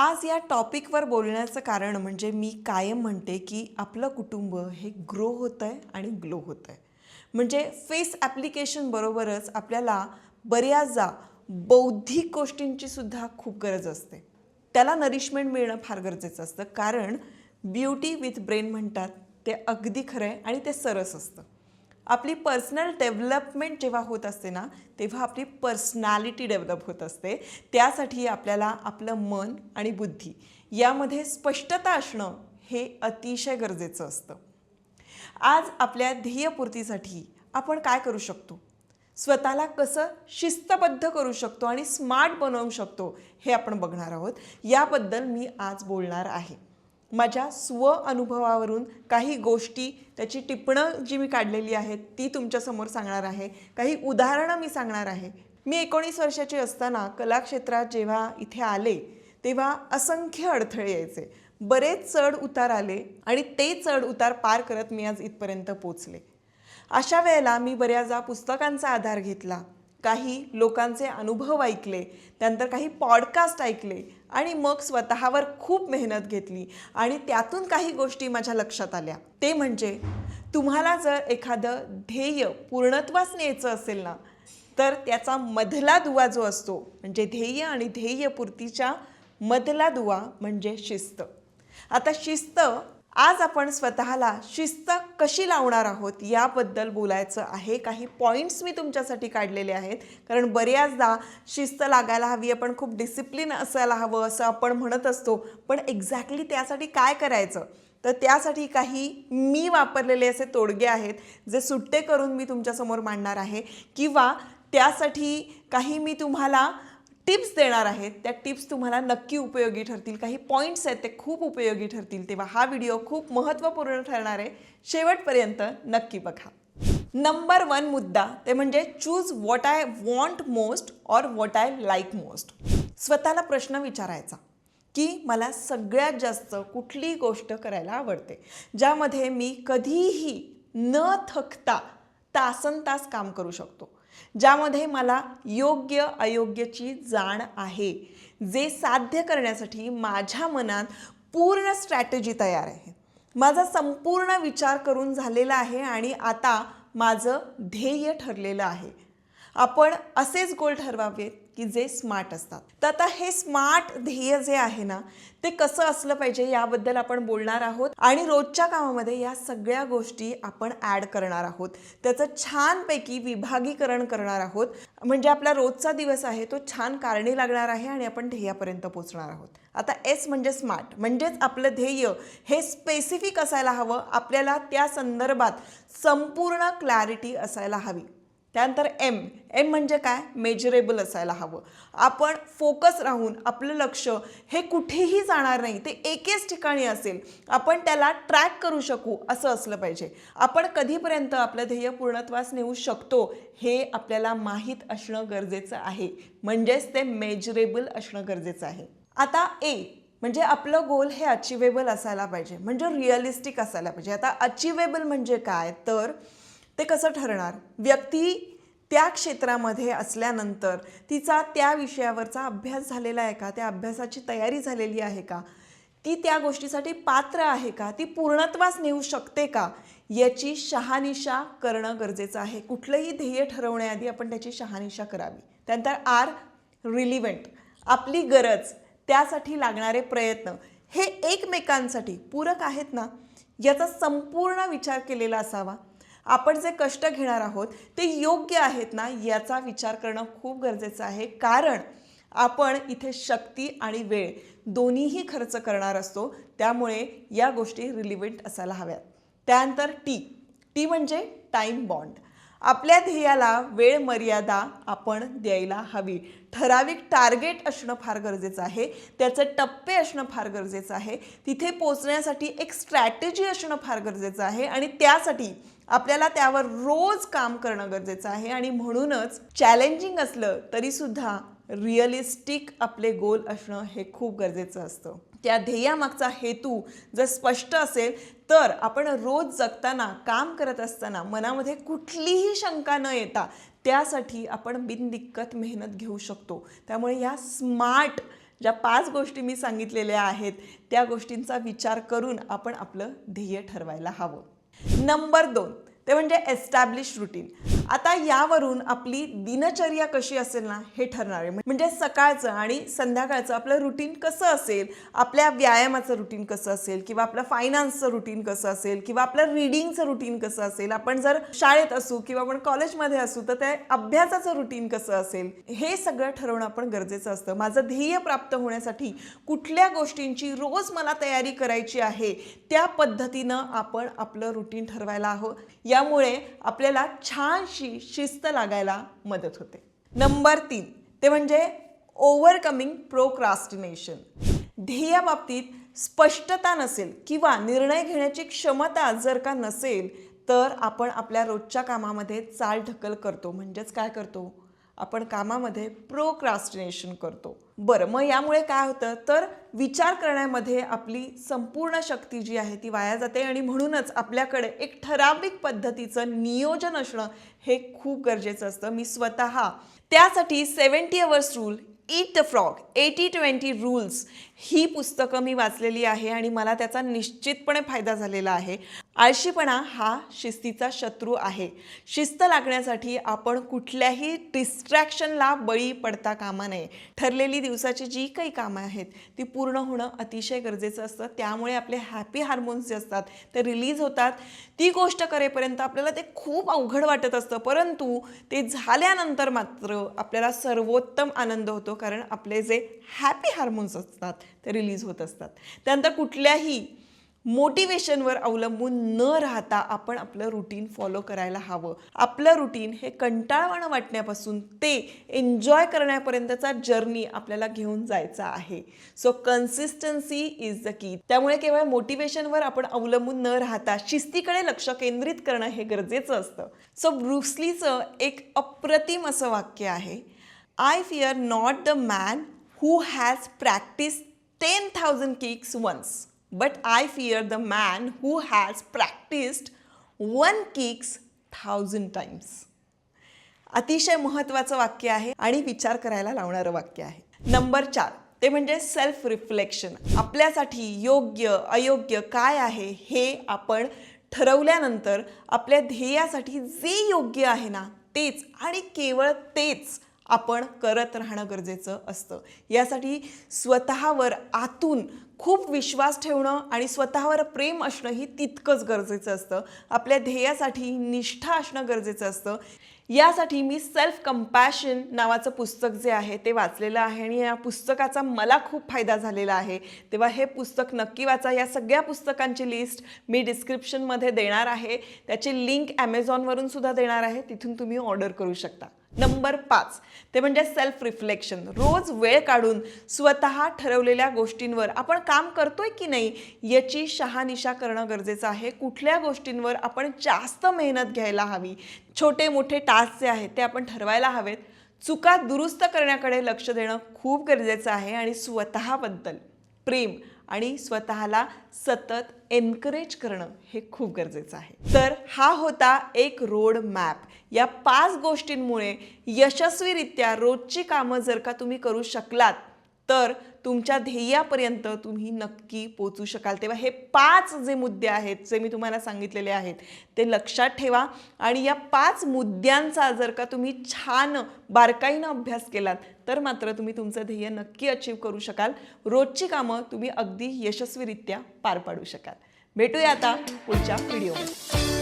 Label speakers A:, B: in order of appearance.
A: आज या टॉपिकवर बोलण्याचं कारण म्हणजे मी कायम म्हणते की आपलं कुटुंब हे ग्रो होतं आहे आणि ग्लो होतं आहे म्हणजे फेस ॲप्लिकेशन बरोबरच आपल्याला बऱ्याचदा बौद्धिक गोष्टींची सुद्धा खूप गरज असते. त्याला नरिशमेंट मिळणं फार गरजेचं असतं. कारण ब्युटी विथ ब्रेन म्हणतात ते अगदी खरं आहे आणि ते सरस असतं. आपली पर्सनल डेव्हलपमेंट जेव्हा होत असते ना तेव्हा आपली पर्सनॅलिटी डेव्हलप होत असते. त्यासाठी आपल्याला आपलं मन आणि बुद्धी यामध्ये स्पष्टता असणं हे अतिशय गरजेचं असतं. आज आपल्या ध्येयपूर्तीसाठी आपण काय करू शकतो? स्वतःला कसं शिस्तबद्ध करू शकतो आणि स्मार्ट बनवू शकतो हे आपण बघणार आहोत. याबद्दल मी आज बोलणार आहे. माझ्या स्व अनुभवावरून काही गोष्टी त्याची टिपणं जी मी काढलेली आहेत ती तुमच्यासमोर सांगणार आहे. काही उदाहरणं मी सांगणार आहे. मी एकोणीस वर्षाची असताना कलाक्षेत्रात जेव्हा इथे आले तेव्हा असंख्य अडथळे यायचे. बरेच चढ उतार आले आणि ते चढ उतार पार करत मी आज इथपर्यंत पोचले. अशा वेळेला मी बऱ्याचदा पुस्तकांचा आधार घेतला. काही लोकांचे अनुभव ऐकले त्यानंतर काही पॉडकास्ट ऐकले आणि मग स्वतःवर खूप मेहनत घेतली आणि त्यातून काही गोष्टी माझ्या लक्षात आल्या. ते म्हणजे तुम्हाला जर एखादं ध्येय पूर्णत्वास न्यायचं असेल ना तर त्याचा मधला दुवा जो असतो म्हणजे ध्येय आणि ध्येयपूर्तीच्या मधला दुवा म्हणजे शिस्त. आता शिस्त आज आपण स्वतःला शिस्त कशी लावणार आहोत याबद्दल बोलायचं आहे. काही पॉईंट्स मी तुमच्यासाठी काढलेले आहेत. कारण बऱ्याचदा शिस्त लागायला हवी आपण खूप डिसिप्लिन असायला हवं असं आपण म्हणत असतो. पण एक्झॅक्टली त्यासाठी काय करायचं? तर त्यासाठी काही मी वापरलेले असे तोडगे आहेत जे सुट्टे करून मी तुमच्यासमोर मांडणार आहे. किंवा त्यासाठी काही मी तुम्हाला टिप्स देणार आहेत. त्या टिप्स तुम्हाला नक्की उपयोगी ठरतील. काही पॉईंट्स आहेत ते खूप उपयोगी ठरतील. तेव्हा हा व्हिडिओ खूप महत्त्वपूर्ण ठरणार आहे. शेवटपर्यंत नक्की बघा. नंबर वन मुद्दा ते म्हणजे choose what I want most or what I like most स्वतःला प्रश्न विचारायचा की मला सगळ्यात जास्त कुठली गोष्ट करायला आवडते? ज्यामध्ये मी कधीही न थकता तासन तास काम करू शकतो. ज्यामध्ये मला योग्य अयोग्याची जाण आहे. जे साध्य करण्यासाठी माझ्या मनात पूर्ण स्ट्रॅटेजी तयार आहे. माझा संपूर्ण विचार करून झालेला आहे आणि आता माझं ध्येय ठरलेलं आहे. आपण असेच गोल ठरवावेत. की जे स्मार्ट असतात. तर आता हे स्मार्ट ध्येय जे आहे ना ते कसं असलं पाहिजे याबद्दल आपण बोलणार आहोत. आणि रोजच्या कामामध्ये या सगळ्या गोष्टी आपण ॲड करणार आहोत. त्याचं छानपैकी विभागीकरण करणार आहोत. म्हणजे आपला रोजचा दिवस आहे तो छान कारणी लागणार आहे आणि आपण ध्येयापर्यंत पोहोचणार आहोत. आता एस म्हणजे स्मार्ट म्हणजेच आपलं ध्येय हे स्पेसिफिक असायला हवं. आपल्याला त्या संदर्भात संपूर्ण क्लॅरिटी असायला हवी. त्यानंतर एम एम म्हणजे काय? मेजरेबल असायला हवं. आपण फोकस राहून आपलं लक्ष हे कुठेही जाणार नाही. ते एकेच ठिकाणी असेल. आपण त्याला ट्रॅक करू शकू असं असलं पाहिजे. आपण कधीपर्यंत आपलं ध्येय पूर्णत्वास नेऊ शकतो हे आपल्याला माहीत असणं गरजेचं आहे. म्हणजेच ते मेजरेबल असणं गरजेचं आहे. आता ए म्हणजे आपलं गोल हे अचिवेबल असायला पाहिजे. म्हणजे रिअलिस्टिक असायला पाहिजे. आता अचिवेबल म्हणजे काय? तर ते कसं ठरणार? व्यक्ती त्या क्षेत्रामध्ये असल्यानंतर तिचा त्या विषयावरचा अभ्यास झालेला आहे का? त्या अभ्यासाची तयारी झालेली आहे का? ती त्या गोष्टीसाठी पात्र आहे का? ती पूर्णत्वास नेऊ शकते का? याची शहानिशा करणं गरजेचं आहे. कुठलंही ध्येय ठरवण्याआधी आपण त्याची शहानिशा करावी. त्यानंतर आर रिलिव्हेंट आपली गरज त्यासाठी लागणारे प्रयत्न हे एकमेकांसाठी पूरक आहेत ना? याचा संपूर्ण विचार केलेला असावा. आपण जे कष्ट घेणार आहोत ते योग्य आहेत ना याचा विचार करणं खूप गरजेचं आहे. कारण आपण इथे शक्ती आणि वेळ दोन्हीही खर्च करणार असतो त्यामुळे या गोष्टी रिलिव्हंट असायला हव्यात. त्यानंतर टी. टी म्हणजे टाईम बॉन्ड आपल्या ध्येयाला वेळ मर्यादा आपण द्यायला हवी. ठराविक टार्गेट असणं फार गरजेचं आहे. त्याचे टप्पे असणं फार गरजेचं आहे. तिथे पोचण्यासाठी एक स्ट्रॅटेजी असणं फार गरजेचं आहे आणि त्यासाठी आपल्याला त्यावर रोज काम करणं गरजेचं आहे आणि म्हणूनच चॅलेंजिंग असलं तरीसुद्धा रिअलिस्टिक आपले गोल असणं हे खूप गरजेचं असतं. त्या ध्येयामागचा हेतू जर स्पष्ट असेल तर आपण रोज जगताना काम करत असताना मनामध्ये कुठलीही शंका न येता त्यासाठी आपण बिनदिक्कत मेहनत घेऊ शकतो. त्यामुळे या स्मार्ट ज्या पाच गोष्टी मी सांगितलेल्या आहेत त्या गोष्टींचा विचार करून आपण आपलं ध्येय ठरवायला हवं. नंबर दोन ते म्हणजे एस्टॅब्लिश रुटीन. आता यावरून आपली दिनचर्या कशी असेल ना हे ठरणार आहे. म्हणजे सकाळचं आणि संध्याकाळचं आपलं रुटीन कसं असेल आपल्या व्यायामाचं रुटीन कसं असेल किंवा आपलं फायनान्सचं रुटीन कसं असेल किंवा आपलं रिडिंगचं रुटीन कसं असेल आपण जर शाळेत असू किंवा आपण कॉलेजमध्ये असू तर त्या अभ्यासाचं रुटीन कसं असेल हे सगळं ठरवणं आपण गरजेचं असतं. माझं ध्येय प्राप्त होण्यासाठी कुठल्या गोष्टींची रोज मला तयारी करायची आहे त्या पद्धतीनं आपण आपलं रुटीन ठरवायला हवं. यामुळे आपल्याला छान छानशी शिस्त लागायला मदत होते. नंबर तीन ते म्हणजे ओव्हरकमिंग प्रोक्रास्टिनेशन ध्येयाबाबतीत स्पष्टता नसेल किंवा निर्णय घेण्याची क्षमता जर का नसेल तर आपण आपल्या रोजच्या कामामध्ये चाल ढकल करतो. म्हणजेच काय करतो? आपण कामामध्ये प्रोक्रास्टिनेशन करतो. बरं मग यामुळे काय होतं? तर विचार करण्यामध्ये आपली संपूर्ण शक्ती जी आहे ती वाया जाते आणि म्हणूनच आपल्याकडे एक ठराविक पद्धतीचं नियोजन असणं हे खूप गरजेचं असतं. मी स्वतः त्यासाठी seventy hours rule eat the frog eighty twenty rules ही पुस्तकं मी वाचलेली आहे आणि मला त्याचा निश्चितपणे फायदा झालेला आहे. आळशीपणा हा शिस्तीचा शत्रू आहे. शिस्त लागण्यासाठी आपण कुठल्याही डिस्ट्रॅक्शनला बळी पडता कामा नये. ठरलेली दिवसाची जी काही कामं आहेत ती पूर्ण होणं अतिशय गरजेचं असतं. त्यामुळे आपले हॅपी हार्मोन्स जे असतात ते रिलीज होतात. ती गोष्ट करेपर्यंत आपल्याला ते खूप अवघड वाटत असतं. परंतु ते झाल्यानंतर मात्र आपल्याला सर्वोत्तम आनंद होतो. कारण आपले जे हॅपी हार्मोन्स असतात ते रिलीज होत असतात. त्यानंतर कुठल्याही मोटिवेशनवर अवलंबून न राहता आपण आपलं रुटीन फॉलो करायला हवं. आपलं रुटीन हे कंटाळवाणं वाटण्यापासून ते एन्जॉय करण्यापर्यंतचा जर्नी आपल्याला घेऊन जायचा आहे. So consistency is the key त्यामुळे केवळ मोटिवेशनवर आपण अवलंबून न राहता शिस्तीकडे लक्ष केंद्रित करणं हे गरजेचं असतं. सो ब्रुसलीचं एक अप्रतिम असं वाक्य आहे I fear not the man who has practice ten thousand kicks once but I fear the man who has practiced one kicks thousand times अतिशय महत्त्वाचं वाक्य आहे आणि विचार करायला लावणारं वाक्य आहे. नंबर चार ते म्हणजे सेल्फ रिफ्लेक्शन आपल्यासाठी योग्य अयोग्य काय आहे हे आपण ठरवल्यानंतर आपल्या ध्येयासाठी जे योग्य आहे ना तेच आणि केवळ तेच आपण करत राहणं गरजेचं असतं. यासाठी स्वतःवर आतून खूप विश्वास ठेवणं आणि स्वतःवर प्रेम असणं ही तितकंच गरजेचं असतं. आपल्या ध्येयासाठी निष्ठा असणं गरजेचं असतं. यासाठी मी सेल्फ कंपॅशन नावाचं पुस्तक जे आहे ते वाचलेलं आहे आणि या पुस्तकाचा मला खूप फायदा झालेला आहे. तेव्हा हे पुस्तक नक्की वाचा. या सगळ्या पुस्तकांची लिस्ट मी डिस्क्रिप्शनमध्ये देणार आहे. त्याची लिंक ॲमेझॉनवरून सुद्धा देणार आहे. तिथून तुम्ही ऑर्डर करू शकता. नंबर पाच. ते म्हणजे सेल्फ रिफ्लेक्शन रोज वेळ काढून स्वतः ठरवलेल्या गोष्टींवर आपण काम करतोय की नाही याची शहानिशा करणं गरजेचं आहे. कुठल्या गोष्टींवर आपण जास्त मेहनत घ्यायला हवी छोटे मोठे टास्क जे आहेत ते आपण ठरवायला हवेत. चुका दुरुस्त करण्याकडे लक्ष देणं खूप गरजेचं आहे आणि स्वतःबद्दल प्रेम आणि स्वतःला सतत एनकरेज करणं हे खूप गरजेचं आहे. तर हा होता एक रोड मॅप या पाच गोष्टींमुळे यशस्वीरित्या रोजची कामं जर का तुम्ही करू शकलात तर तुमच्या ध्येयापर्यंत तुम्ही नक्की पोचू शकाल. तेव्हा हे पाच जे मुद्दे आहेत जे मी तुम्हाला सांगितलेले आहेत ते लक्षात ठेवा. आणि या पाच मुद्द्यांचा जर का तुम्ही छान बारकाईनं अभ्यास केलात तर मात्र तुम्ही तुमचं ध्येय नक्की अचीव करू शकाल. रोजची कामं तुम्ही अगदी यशस्वीरित्या पार पाडू शकाल. भेटूया आता पुढच्या व्हिडिओमध्ये